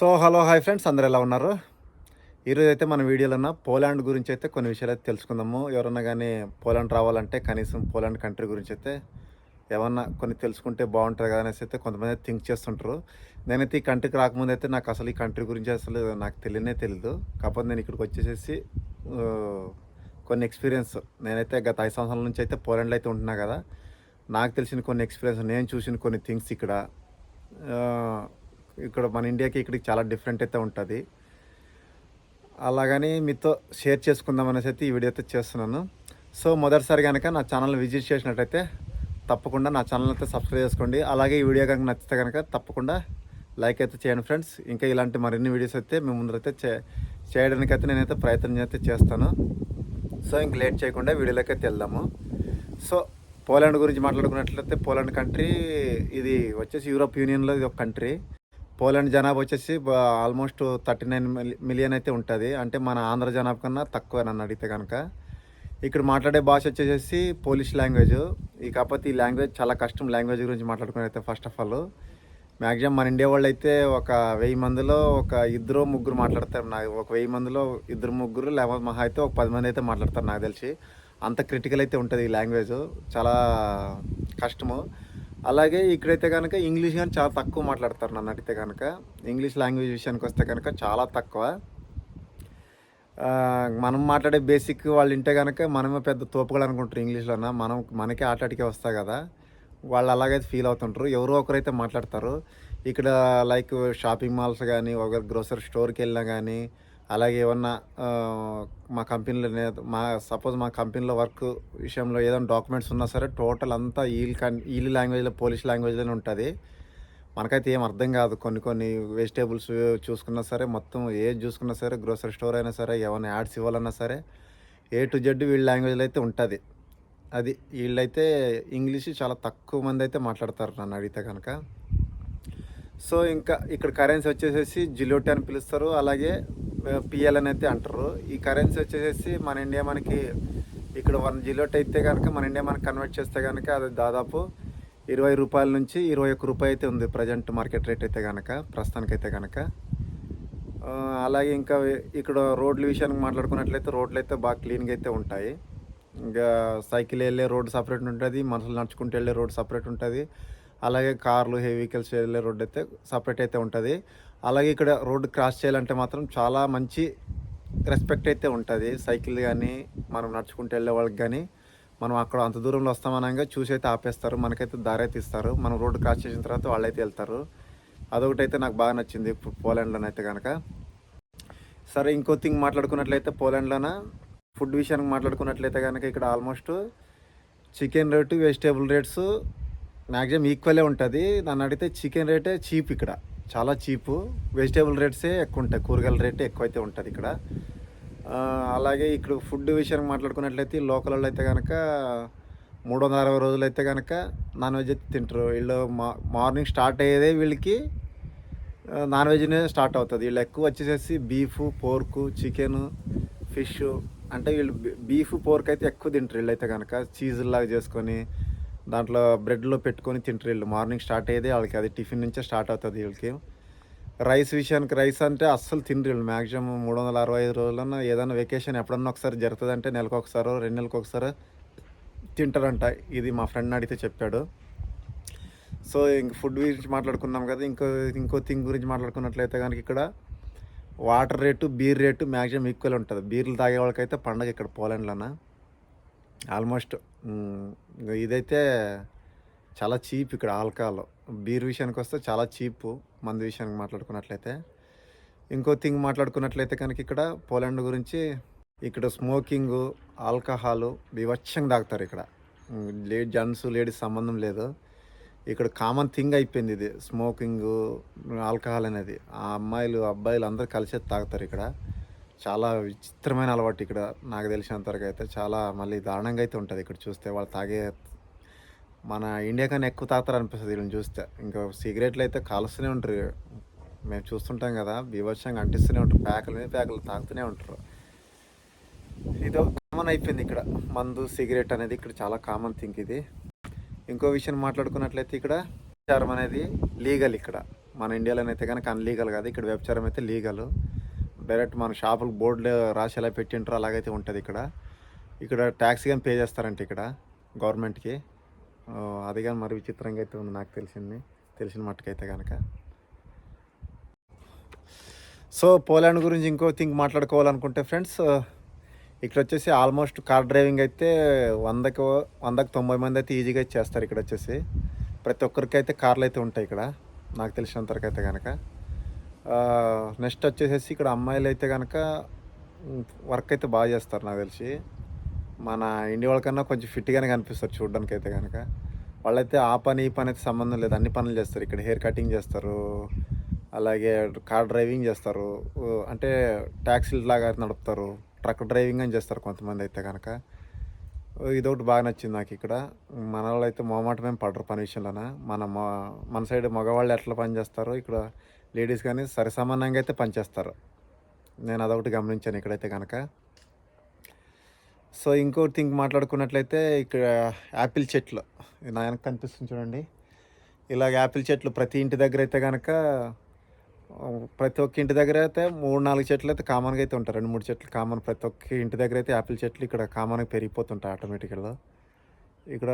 So hello hi friends. అందరు ఎలా ఉన్నారు? ఈరోజు అయితే మన వీడియోలో పోలాండ్ గురించి అయితే కొన్ని విషయాలు అయితే తెలుసుకుందాము. ఎవరన్నా కానీ పోలాండ్ రావాలంటే కనీసం పోలాండ్ కంట్రీ గురించి అయితే ఏమన్నా కొన్ని తెలుసుకుంటే బాగుంటుంది కదా అనేసి అయితే కొంతమంది థింక్ చేస్తుంటారు. నేనైతే ఈ కంట్రీకి రాకముందు అయితే నాకు అసలు ఈ కంట్రీ గురించి అసలు నాకు తెలియనే తెలియదు కాకపోతే నేను ఇక్కడికి వచ్చేసేసి కొన్ని ఎక్స్పీరియన్స్ నేనైతే గత ఐదు సంవత్సరాల నుంచి అయితే పోలాండ్లో అయితే ఉంటున్నా కదా. నాకు తెలిసిన కొన్ని ఎక్స్పీరియన్స్ నేను చూసిన కొన్ని థింగ్స్ ఇక్కడ. ఇక్కడ మన ఇండియాకి ఇక్కడికి చాలా డిఫరెంట్ అయితే ఉంటుంది. అలాగని మీతో షేర్ చేసుకుందాం అనేసి అయితే ఈ వీడియో అయితే చేస్తున్నాను. సో మొదటిసారి కనుక నా ఛానల్ విజిట్ చేసినట్టయితే తప్పకుండా నా ఛానల్ అయితే సబ్స్క్రైబ్ చేసుకోండి. అలాగే ఈ వీడియో కనుక నచ్చితే కనుక తప్పకుండా లైక్ అయితే చేయండి ఫ్రెండ్స్ ఇంకా ఇలాంటి మరిన్ని వీడియోస్ అయితే మేము ముందరైతే చే చేయడానికైతే నేనైతే ప్రయత్నం అయితే చేస్తాను. సో ఇంక లేట్ చేయకుండా వీడియోలోకి అయితే వెళ్దాము. సో పోలాండ్ గురించి మాట్లాడుకున్నట్లయితే పోలాండ్ కంట్రీ ఇది వచ్చేసి యూరోప్ యూనియన్లో ఇది ఒక కంట్రీ పోలాండ్ జనాభా వచ్చేసి ఆల్మోస్ట్ థర్టీ నైన్ మిలియన్ అయితే ఉంటుంది. అంటే మన ఆంధ్ర జనాభా కన్నా తక్కువ నన్ను అడిగితే కనుక ఇక్కడ మాట్లాడే భాష వచ్చేసి పోలిష్ లాంగ్వేజ్. ఈ కాకపోతే ఈ లాంగ్వేజ్ చాలా కష్టం లాంగ్వేజ్ గురించి మాట్లాడుకుని అయితే ఫస్ట్ ఆఫ్ ఆల్. మ్యాక్సిమం మన ఇండియా వాళ్ళు అయితే ఒక వెయ్యి మందిలో ఒక ఇద్దరు ముగ్గురు మాట్లాడతారు నాకు ఒక వెయ్యి మందిలో ఇద్దరు ముగ్గురు లేకపోతే మహా అయితే ఒక పది మంది అయితే మాట్లాడతారు నాకు తెలిసి. అంత క్రిటికల్ అయితే ఉంటుంది ఈ లాంగ్వేజ్. చాలా కష్టము. అలాగే ఇక్కడైతే కనుక ఇంగ్లీష్ కానీ చాలా తక్కువ మాట్లాడతారు నన్ను అడిగితే కనుక ఇంగ్లీష్ లాంగ్వేజ్ విషయానికి వస్తే కనుక చాలా తక్కువ. మనం మాట్లాడే బేసిక్ వాళ్ళు వింటే కనుక మనమే పెద్ద తోపుಗಳು అనుకుంటారు ఇంగ్లీష్లోన. మనం మనకే ఆటాటికే వస్తాయి కదా. వాళ్ళు అలాగైతే ఫీల్ అవుతుంటారు. ఎవరో ఒకరైతే మాట్లాడతారు. ఇక్కడ లైక్ షాపింగ్ మాల్స్ కానీ ఒక గ్రోసరీ స్టోర్కి వెళ్ళినా కానీ అలాగే ఏమన్నా మా కంపెనీలో మా సపోజ్ మా కంపెనీలో వర్క్ విషయంలో ఏదైనా డాక్యుమెంట్స్ ఉన్నా సరే టోటల్ అంతా ఈల్ కన్ ఈల్ లాంగ్వేజ్లో పోలిష్ లాంగ్వేజ్లోనే ఉంటుంది. మనకైతే ఏం అర్థం కాదు. కొన్ని కొన్ని వెజిటేబుల్స్ చూసుకున్నా సరే మొత్తం ఏది చూసుకున్నా సరే గ్రోసరీ స్టోర్ అయినా సరే ఏమైనా యాడ్స్ ఇవ్వాలన్నా సరే ఏ టు జెడ్ వీళ్ళ లాంగ్వేజ్లో అయితే ఉంటుంది. అది వీళ్ళైతే ఇంగ్లీష్ చాలా తక్కువ మంది అయితే మాట్లాడతారు నన్ను అడిగితే కనుక సో ఇంకా ఇక్కడ కరెన్సీ వచ్చేసేసి జిలోటి అని పిలుస్తారు. అలాగే పిఎల్ అని అయితే అంటారు. ఈ కరెన్సీ వచ్చేసేసి మన ఇండియా మనకి ఇక్కడ వన్ జిలోట్ అయితే కనుక మన ఇండియా మనకి కన్వర్ట్ చేస్తే కనుక అది దాదాపు ఇరవై రూపాయల నుంచి ఇరవై ఒక్క రూపాయి అయితే ఉంది ప్రజెంట్ మార్కెట్ రేట్ అయితే కనుక ప్రస్తుతానికైతే కనుక. అలాగే ఇంకా ఇక్కడ రోడ్ల విషయానికి మాట్లాడుకున్నట్లయితే రోడ్లు అయితే బాగా క్లీన్గా అయితే ఉంటాయి. ఇంకా సైకిల్ వెళ్ళే రోడ్ సపరేట్ ఉంటుంది మనుషులు నడుచుకుంటూ వెళ్ళే రోడ్ సపరేట్ ఉంటుంది. అలాగే కార్లు హెవీ వెహికల్స్ వెళ్ళే రోడ్ అయితే సపరేట్ అయితే ఉంటుంది. అలాగే ఇక్కడ రోడ్డు క్రాస్ చేయాలంటే మాత్రం చాలా మంచి రెస్పెక్ట్ అయితే ఉంటుంది. సైకిల్ కానీ మనం నడుచుకుంటూ వెళ్ళే వాళ్ళకి కానీ మనం అక్కడ అంత దూరంలో వస్తామనగా చూసి అయితే ఆపేస్తారు. మనకైతే దారి అయితే ఇస్తారు. మనం రోడ్డు క్రాస్ చేసిన తర్వాత వాళ్ళైతే వెళ్తారు. అదొకటి అయితే నాకు బాగా నచ్చింది. పో- పోలాండ్లోనైతే కనుక సరే ఇంకో థింగ్ మాట్లాడుకున్నట్లయితే పోలాండ్లోన ఫుడ్ విషయానికి మాట్లాడుకున్నట్లయితే కనుక ఇక్కడ almost chicken rate vegetable rates maximum ఈక్వలే ఉంటుంది. నన్ను అడిగితే చికెన్ రేటే చీప్ ఇక్కడ. చాలా చీపు. వెజిటేబుల్ రేట్సే ఎక్కువ ఉంటాయి. కూరగాయల రేటే ఎక్కువ అయితే ఉంటుంది ఇక్కడ. అలాగే ఇక్కడ ఫుడ్ విషయానికి మాట్లాడుకున్నట్లయితే లోకల్ వాళ్ళు అయితే కనుక మూడు వందల అరవై రోజులు అయితే కనుక నాన్ వెజ్ అయితే తింటారు. వీళ్ళు మా మార్నింగ్ స్టార్ట్ అయ్యేదే వీళ్ళకి నాన్ వెజ్నే స్టార్ట్ అవుతుంది. వీళ్ళు ఎక్కువ వచ్చేసేసి బీఫ్ పోర్కు చికెన్ ఫిష్ అంటే వీళ్ళు బీఫ్ పోర్క్ అయితే ఎక్కువ తింటారు వీళ్ళైతే కనుక చీజ్లాగా చేసుకొని దాంట్లో బ్రెడ్లో పెట్టుకొని తింటారు వీళ్ళు. మార్నింగ్ స్టార్ట్ అయ్యేది వాళ్ళకి అది టిఫిన్ నుంచే స్టార్ట్ అవుతుంది వీళ్ళకి. రైస్ విషయానికి రైస్ అంటే అస్సలు తిండ్రు వీళ్ళు. మ్యాక్సిమం మూడు వందల అరవై ఐదు రోజులన్నా ఏదైనా వెకేషన్ ఎప్పుడన్నా ఒకసారి జరుగుతుంది అంటే నెలకు ఒకసారో రెండు నెలలకు ఒకసారి తింటారంట. ఇది మా ఫ్రెండ్ అడిగితే చెప్పాడు. సో ఇంక ఫుడ్ గురించి మాట్లాడుకున్నాం కదా ఇంకో ఇంకో థింగ్ గురించి మాట్లాడుకున్నట్లయితే కనుక ఇక్కడ water rate beer rate maximum equal ఉంటుంది. బీర్లు తాగే వాళ్ళకైతే పండగ ఇక్కడ పోలాండ్లోనా. ఆల్మోస్ట్ ఇదైతే చాలా చీప్ ఇక్కడ ఆల్కహాల్. బీర్ విషయానికి వస్తే చాలా చీప్ మందు విషయానికి మాట్లాడుకున్నట్లయితే. ఇంకో థింగ్ మాట్లాడుకున్నట్లయితే కనుక ఇక్కడ పోలాండ్ గురించి ఇక్కడ స్మోకింగ్ ఆల్కహాల్ వివక్షంగా తాగుతారు ఇక్కడ. లే జెంట్స్ లేడీస్ సంబంధం లేదు. ఇక్కడ కామన్ థింగ్ అయిపోయింది ఇది స్మోకింగ్ ఆల్కహాల్ అనేది. ఆ అమ్మాయిలు అబ్బాయిలు అందరూ కలిసి తాగుతారు ఇక్కడ. చాలా విచిత్రమైన అలవాటు ఇక్కడ నాకు తెలిసినంతవరకు అయితే. చాలా మళ్ళీ దారుణంగా అయితే ఉంటుంది ఇక్కడ చూస్తే. వాళ్ళు తాగే మన ఇండియా కన్నా ఎక్కువ తాగుతారు అనిపిస్తుంది వీళ్ళని చూస్తే. ఇంకా సిగరెట్లు అయితే కాలుస్తూనే ఉంటారు. మేము చూస్తుంటాం కదా బీభత్సంగా అంటిస్తూనే ఉంటారు. ప్యాకుల మీద ప్యాకులు తాగుతూనే ఉంటారు. ఇది కామన్ అయిపోయింది ఇక్కడ. మందు సిగరెట్ అనేది ఇక్కడ చాలా కామన్ థింక్ ఇది. ఇంకో విషయం మాట్లాడుకున్నట్లయితే ఇక్కడ వ్యభిచారం అనేది లీగల్ ఇక్కడ. మన ఇండియాలోనైతే కనుక అన్లీగల్ కాదు. ఇక్కడ వ్యభిచారం అయితే లీగల్. డైరెక్ట్ మన షాపులకు బోర్డులు రాసి ఎలా పెట్టింటారో అలాగైతే ఉంటుంది ఇక్కడ. ఇక్కడ ట్యాక్స్ కానీ పే చేస్తారంట ఇక్కడ గవర్నమెంట్కి. అది కానీ మరి విచిత్రంగా అయితే ఉంది నాకు తెలిసింది. తెలిసిన మట్టుకైతే కనుక సో పోలాండ్ గురించి ఇంకో థింగ్ మాట్లాడుకోవాలనుకుంటే ఫ్రెండ్స్ ఇక్కడ వచ్చేసి ఆల్మోస్ట్ కార్ డ్రైవింగ్ అయితే వందకు వందకు తొంభై మంది అయితే ఈజీగా చేస్తారు ఇక్కడ వచ్చేసి. ప్రతి ఒక్కరికి అయితే కార్లు అయితే ఉంటాయి ఇక్కడ. నాకు తెలిసినంతవరకు అయితే కనుక నెక్స్ట్ వచ్చేసేసి ఇక్కడ అమ్మాయిలు అయితే కనుక వర్క్ అయితే బాగా చేస్తారు నాకు తెలిసి. మన ఇండియా వాళ్ళకన్నా కొంచెం ఫిట్గానే కనిపిస్తారు చూడడానికి అయితే కనుక వాళ్ళైతే ఆ పని ఈ పని అయితే సంబంధం లేదు. అన్ని పనులు చేస్తారు. ఇక్కడ హెయిర్ కటింగ్ చేస్తారు. అలాగే కార్ డ్రైవింగ్ చేస్తారు. అంటే ట్యాక్సీలు లాగా నడుపుతారు. ట్రక్ డ్రైవింగ్ అని చేస్తారు కొంతమంది అయితే కనుక ఇదొకటి బాగా నచ్చింది నాకు ఇక్కడ. మన వాళ్ళు అయితే మొహమాటమేం పడరు పని విషయంలోన. మన మన సైడ్ మగవాళ్ళు ఎట్లా పని చేస్తారో ఇక్కడ లేడీస్ కానీ సరిసమానంగా అయితే పనిచేస్తారు. నేను అదొకటి గమనించాను ఇక్కడైతే కనుక సో ఇంకో థింగ్ మాట్లాడుకున్నట్లయితే ఇక్కడ యాపిల్ చెట్లు. నా వెనక కనిపిస్తుంది చూడండి. ఇలాగ యాపిల్ చెట్లు ప్రతి ఇంటి దగ్గర అయితే కనుక ప్రతి ఒక్క ఇంటి దగ్గర అయితే మూడు నాలుగు చెట్లు అయితే కామన్గా అయితే ఉంటాయి. రెండు మూడు చెట్లు కామన్. ప్రతి ఒక్క ఇంటి దగ్గర అయితే యాపిల్ చెట్లు ఇక్కడ కామన్గా పెరిగిపోతుంటాయి ఆటోమేటిక్గా. ఇక్కడ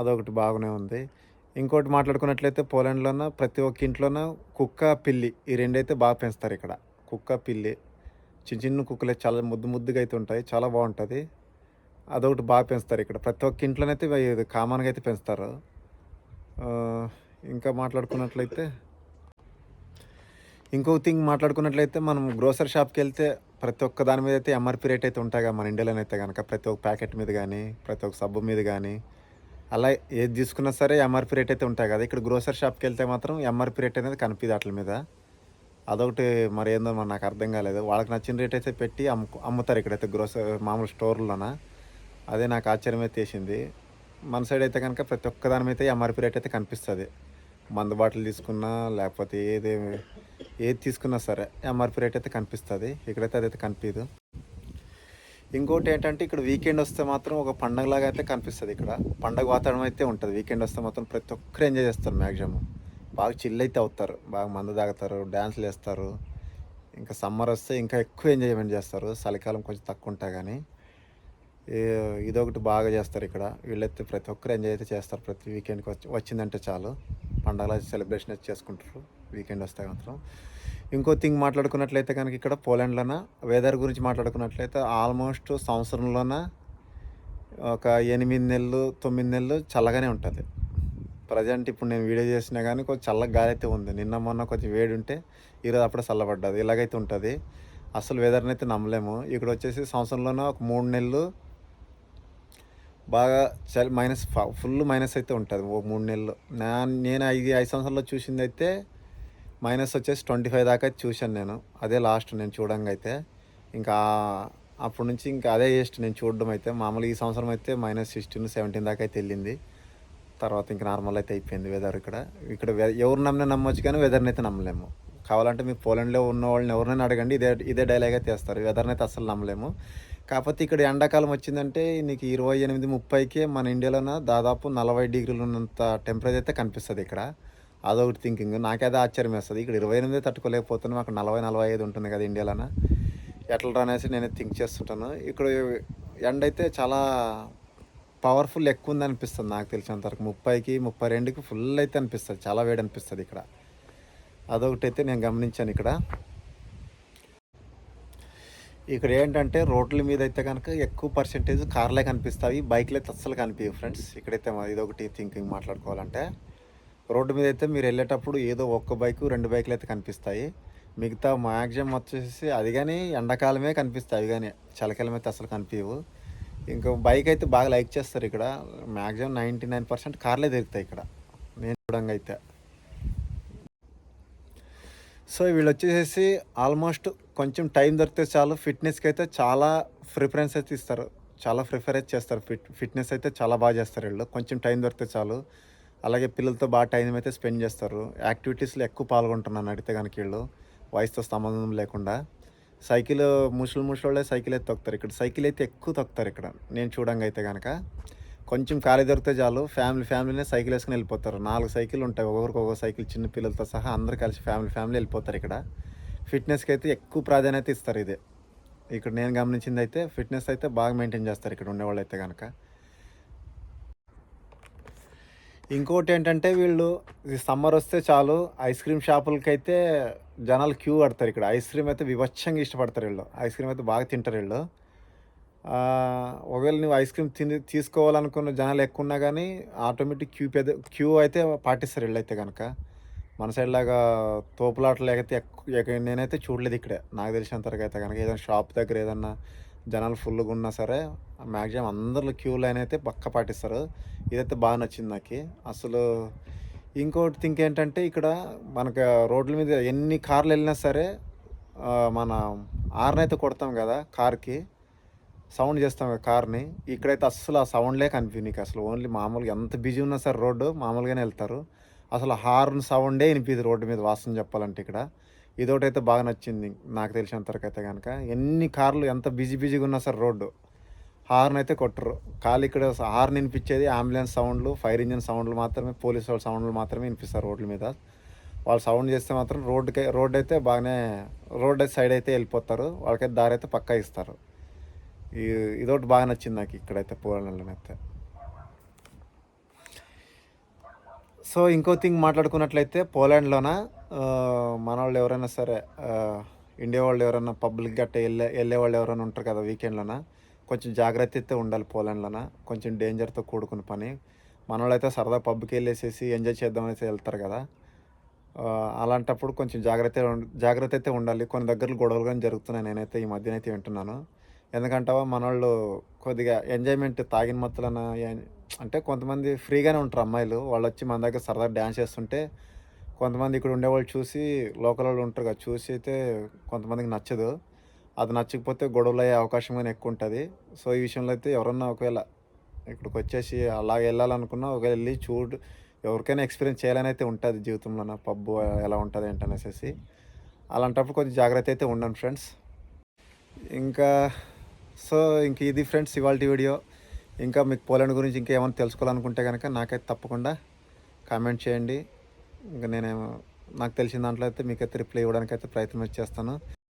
అదొకటి బాగానే ఉంది. ఇంకోటి మాట్లాడుకున్నట్లయితే పోలాండ్లోన ప్రతి ఒక్క ఇంట్లోన కుక్క పిల్లి ఈ రెండైతే బాగా పెంచుతారు ఇక్కడ. కుక్క పిల్లి చిన్న చిన్న కుక్కలు చాలా ముద్దు ముద్దుగా అయితే ఉంటాయి చాలా బాగుంటుంది. అదొకటి బాగా పెంచుతారు ఇక్కడ. ప్రతి ఒక్క ఇంట్లోనైతే ఇది కామన్గా అయితే పెంచుతారు. ఇంకా మాట్లాడుకున్నట్లయితే ఇంకో థింగ్ మాట్లాడుకున్నట్లయితే మనం గ్రోసరీ షాప్కి వెళ్తే ప్రతి ఒక్క దాని మీద అయితే ఎంఆర్పి రేట్ అయితే ఉంటాయి కదా మన ఇండియాలోనైతే అయితే కనుక ప్రతి ఒక్క ప్యాకెట్ మీద కానీ ప్రతి ఒక్క సబ్బు మీద కానీ అలా ఏది తీసుకున్నా సరే ఎంఆర్పి రేట్ అయితే ఉంటాయి కదా. ఇక్కడ గ్రోసరీ షాప్కి వెళ్తే మాత్రం ఎంఆర్పి రేట్ అనేది కనిపిది వాటి మీద. అదొకటి మరి ఏందో మరి నాకు అర్థం కాలేదు. వాళ్ళకి నచ్చిన రేట్ అయితే పెట్టి అమ్ము అమ్ముతారు ఇక్కడైతే గ్రోసరీ మామూలు స్టోర్లోన అదే నాకు ఆశ్చర్యం అయితే మన సైడ్ అయితే కనుక ప్రతి ఒక్క దాని మీద ఎంఆర్పి రేట్ అయితే కనిపిస్తుంది. మందు బాటిల్ తీసుకున్నా లేకపోతే ఏది ఏది తీసుకున్నా సరే ఎంఆర్పి రేట్ అయితే కనిపిస్తుంది. ఇక్కడైతే అదైతే కనిపించదు ఇంకోటి ఏంటంటే ఇక్కడ వీకెండ్ వస్తే మాత్రం ఒక పండగలాగా అయితే కనిపిస్తుంది ఇక్కడ. పండగ వాతావరణం అయితే ఉంటుంది. వీకెండ్ వస్తే మాత్రం ప్రతి ఒక్కరు ఎంజాయ్ చేస్తారు మ్యాక్సిమం బాగా చిల్ అయితే అవుతారు. బాగా మందు తాగుతారు డ్యాన్స్లు వేస్తారు ఇంకా సమ్మర్ వస్తే ఇంకా ఎక్కువ ఎంజాయ్మెంట్ చేస్తారు. చలికాలం కొంచెం తక్కువ ఉంటాయి కానీ ఇదొకటి బాగా చేస్తారు ఇక్కడ. వీళ్ళైతే ప్రతి ఒక్కరు ఎంజాయ్ అయితే చేస్తారు. ప్రతి వీకెండ్కి వచ్చి వచ్చిందంటే చాలు. పండగల సెలబ్రేషన్ అయితే చేసుకుంటారు. వీకెండ్ వస్తే మాత్రం. ఇంకో థింగ్ మాట్లాడుకున్నట్లయితే కనుక ఇక్కడ పోలాండ్లోన? వెదర్ గురించి మాట్లాడుకున్నట్లయితే ఆల్మోస్ట్ సంవత్సరంలోన ఒక ఎనిమిది నెలలు తొమ్మిది నెలలు చల్లగానే ఉంటుంది. ప్రజెంట్ ఇప్పుడు నేను వీడియో చేసినా కానీ కొంచెం చల్లగా గాలి అయితే ఉంది. నిన్న మొన్న కొంచెం వేడి ఉంటే ఈరోజు అప్పుడే చల్లబడ్డది. ఇలాగైతే ఉంటుంది. అసలు వెదర్ని అయితే నమ్మలేము. ఇక్కడ వచ్చేసి సంవత్సరంలోనే ఒక మూడు నెలలు బాగా చలి మైనస్ ఫుల్ మైనస్ అయితే ఉంటుంది. ఓ మూడు నెలలు. నా నేను ఐదు ఐదు సంవత్సరాల్లో చూసింది అయితే మైనస్ వచ్చేసి ట్వంటీ ఫైవ్ దాకా చూశాను నేను. అదే లాస్ట్ నేను చూడంగా అయితే. ఇంకా అప్పటి నుంచి ఇంకా అదే జస్ట్ నేను చూడడం అయితే మామూలుగా ఈ సంవత్సరం అయితే మైనస్ సిక్స్టీన్ సెవెంటీన్ దాకా అయితే వెళ్ళింది. తర్వాత ఇంకా నార్మల్ అయితే అయిపోయింది వెదర్ ఇక్కడ. ఇక్కడ వె- ఎవరు నమ్మినా నమ్మొచ్చు కానీ వెదర్ని అయితే నమ్మలేము. కావాలంటే మీ పోలాండ్లో ఉన్న వాళ్ళని ఎవరినైనా అడగండి. ఇదే ఇదే డైలాగ్ అయితే వేస్తారు వెదర్ని అయితే అస్సలు నమ్మలేము. కాకపోతే ఇక్కడ ఎండాకాలం వచ్చిందంటే నీకు ఇరవై ఎనిమిది ముప్పైకే మన ఇండియాలోన దాదాపు నలభై డిగ్రీలు ఉన్నంత టెంపరేచర్ అయితే కనిపిస్తుంది ఇక్కడ. అదొకటి థింకింగ్ నాకేదో ఆశ్చర్యం వేస్తుంది. ఇక్కడ ఇరవై ఎనిమిది తట్టుకోలేకపోతున్నాం అక్కడ నలభై నలభై ఐదు ఉంటుంది కదా ఇండియాలోన? ఎట్లా అనేసి నేను థింక్ చేస్తుంటాను. ఇక్కడ ఎండ అయితే చాలా పవర్ఫుల్ ఎక్కువ ఉంది అనిపిస్తుంది నాకు తెలిసినంతవరకు ముప్పైకి ముప్పై రెండుకి ఫుల్ అయితే అనిపిస్తుంది. చాలా వేడి అనిపిస్తుంది ఇక్కడ. అదొకటి అయితే నేను గమనించాను ఇక్కడ. ఇక్కడ ఏంటంటే రోడ్ల మీద అయితే కనుక ఎక్కువ పర్సెంటేజ్ కార్లే కనిపిస్తాయి బైక్లు అయితే అస్సలు కనిపించవు ఫ్రెండ్స్ ఇక్కడైతే ఇది ఇదొకటి థింకింగ్ మాట్లాడుకోవాలంటే. రోడ్డు మీద అయితే మీరు వెళ్ళేటప్పుడు ఏదో ఒక్క బైక్ రెండు బైకులు అయితే కనిపిస్తాయి. మిగతా మ్యాక్సిమం వచ్చేసి అది కానీ ఎండాకాలమే కనిపిస్తాయి. అవి కానీ చలికాలం అయితే అసలు కనిపించవు ఇంకా బైక్ అయితే బాగా లైక్ చేస్తారు ఇక్కడ. మ్యాక్సిమం నైంటీ నైన్ పర్సెంట్ కార్లే దొరుకుతాయి ఇక్కడ. నేను చూడంగా అయితే. సో వీళ్ళు వచ్చేసేసి ఆల్మోస్ట్ కొంచెం టైం దొరికితే చాలు. ఫిట్నెస్కి అయితే చాలా ప్రిఫరెన్స్ అయితే ఇస్తారు. చాలా ప్రిఫర్ అయితే చేస్తారు. ఫిట్ ఫిట్నెస్ అయితే చాలా బాగా చేస్తారు వీళ్ళు. కొంచెం టైం దొరికితే చాలు. అలాగే పిల్లలతో బాగా టైం అయితే స్పెండ్ చేస్తారు. యాక్టివిటీస్లో ఎక్కువ పాల్గొంటున్నాను అడిగితే కనుక వీళ్ళు. వయసుతో సంబంధం లేకుండా. సైకిల్ ముసలి ముసలోళ్ళే సైకిల్ అయితే తొక్కుతారు. ఇక్కడ సైకిల్ అయితే ఎక్కువ తొక్కుతారు ఇక్కడ. నేను చూడంగా అయితే కనుక. కొంచెం ఖాళీ దొరికితే చాలు. ఫ్యామిలీ ఫ్యామిలీనే సైకిల్ వేసుకుని వెళ్ళిపోతారు. నాలుగు సైకిల్ ఉంటాయి. ఒక్కొక్కరికి ఒక సైకిల్ చిన్న పిల్లలతో సహా అందరు కలిసి ఫ్యామిలీ ఫ్యామిలీ వెళ్ళిపోతారు ఇక్కడ. ఫిట్నెస్కి అయితే ఎక్కువ ప్రాధాన్యత ఇస్తారు ఇదే. ఇక్కడ నేను గమనించింది అయితే ఫిట్నెస్ అయితే బాగా మెయింటైన్ చేస్తారు ఇక్కడ ఉండేవాళ్ళు అయితే కనుక. ఇంకోటి ఏంటంటే వీళ్ళు సమ్మర్ వస్తే చాలు ఐస్ క్రీమ్ షాపులకి అయితే జనాలు క్యూ కడతారు ఇక్కడ. ఐస్ క్రీమ్ అయితే వివచ్చంగా ఇష్టపడతారు వీళ్ళు. ఐస్ క్రీమ్ అయితే బాగా తింటారు వీళ్ళు. ఒకవేళ నువ్వు ఐస్ క్రీమ్ తిని తీసుకోవాలనుకున్న జనాలు ఎక్కువ ఉన్నా కానీ ఆటోమేటిక్ క్యూ పెద్ద క్యూ అయితే పాటిస్తారు వీళ్ళు అయితే కనుక మన సైడ్ లాగా తోపులాటలు లేకపోతే ఎక్కువ ఎక్క- నేనైతే చూడలేదు ఇక్కడే. నాకు తెలిసినంతవరకు అయితే కనుక ఏదైనా షాప్ దగ్గర ఏదన్నా జనాలు ఫుల్గా ఉన్నా సరే మ్యాక్సిమం అందరిలో క్యూ లైన్ అయితే పక్క పాటిస్తారు. ఇదైతే బాగా నచ్చింది నాకు. అసలు ఇంకోటి థింక్ ఏంటంటే ఇక్కడ మనకు రోడ్ల మీద ఎన్ని కార్లు వెళ్ళినా సరే మన ఆర్న్ అయితే కొడతాం కదా కార్కి. సౌండ్ చేస్తాం కదా కార్ని. ఇక్కడైతే అస్సలు ఆ సౌండ్లే కనిపించింది అసలు ఓన్లీ మామూలుగా ఎంత బిజీ ఉన్నా సరే రోడ్డు మామూలుగానే వెళ్తారు. అసలు హార్న్ సౌండే వినిపిది రోడ్డు మీద వాసన చెప్పాలంటే ఇక్కడ. ఇదొకటైతే బాగా నచ్చింది నాకు తెలిసినంతవరకు అయితే కనుక ఎన్ని కార్లు ఎంత బిజీ బిజీగా ఉన్నా సార్ రోడ్డు. హార్న్ అయితే కొట్టరు. ఖాళీ ఇక్కడ హార్న్ వినిపించేది అంబులెన్స్ సౌండ్లు ఫైర్ ఇంజిన్ సౌండ్లు మాత్రమే పోలీస్ వాళ్ళ సౌండ్లు మాత్రమే వినిపిస్తారు రోడ్ల మీద. వాళ్ళు సౌండ్ చేస్తే మాత్రం రోడ్డుకి రోడ్ అయితే బాగానే రోడ్ సైడ్ అయితే వెళ్ళిపోతారు. వాళ్ళకైతే దారి అయితే పక్కా ఇస్తారు. ఈ ఇదొకటి బాగా నచ్చింది నాకు ఇక్కడైతే పోలంలోనైతే సో ఇంకో థింగ్ మాట్లాడుకున్నట్లయితే పోలాండ్లోన మన వాళ్ళు ఎవరైనా సరే ఇండియా వాళ్ళు ఎవరైనా పబ్లిక్ గట్ట వెళ్ళే వెళ్ళే వాళ్ళు ఎవరైనా ఉంటారు కదా వీకెండ్లోన కొంచెం జాగ్రత్త అయితే ఉండాలి పోలాండ్లోన కొంచెం డేంజర్తో కూడుకున్న పని. మన వాళ్ళు అయితే సరదా పబ్కి వెళ్ళేసేసి ఎంజాయ్ చేద్దామనేసి వెళ్తారు కదా. అలాంటప్పుడు కొంచెం జాగ్రత్త జాగ్రత్త అయితే ఉండాలి. కొన్ని దగ్గరలో గొడవలు కానీ జరుగుతున్నాయి. నేనైతే ఈ మధ్యనైతే వింటున్నాను. ఎందుకంటావా మన వాళ్ళు కొద్దిగా ఎంజాయ్మెంట్ తాగిన మత్తులన అంటే కొంతమంది ఫ్రీగానే ఉంటారు అమ్మాయిలు. వాళ్ళు వచ్చి మన దగ్గర సరదా డ్యాన్స్ చేస్తుంటే కొంతమంది ఇక్కడ ఉండేవాళ్ళు చూసి లోకల్ వాళ్ళు ఉంటారు కదా చూసి అయితే కొంతమందికి నచ్చదు. అది నచ్చకపోతే గొడవలు అయ్యే అవకాశం కానీ ఎక్కువ ఉంటుంది. సో ఈ విషయంలో అయితే ఎవరన్నా ఒకవేళ ఇక్కడికి వచ్చేసి అలాగే వెళ్ళాలనుకున్నా ఒకవేళ వెళ్ళి చూడు ఎవరికైనా ఎక్స్పీరియన్స్ చేయాలని అయితే ఉంటుంది జీవితంలో పబ్బు ఎలా ఉంటుంది ఏంటనేసి అలాంటప్పుడు కొంచెం జాగ్రత్త అయితే ఉండండి ఫ్రెండ్స్. ఇంకా సో ఇంక ఇది ఫ్రెండ్స్ ఇవాళ వీడియో. ఇంకా మీకు పోలాండ్ గురించి ఇంకా ఏమైనా తెలుసుకోవాలనుకుంటే కనుక నాకైతే తప్పకుండా కామెంట్ చేయండి. ఇంకా నేనేమో నాకు తెలిసిన దాంట్లో అయితే మీకైతే రిప్లై ఇవ్వడానికి అయితే ప్రయత్నం చేస్తాను.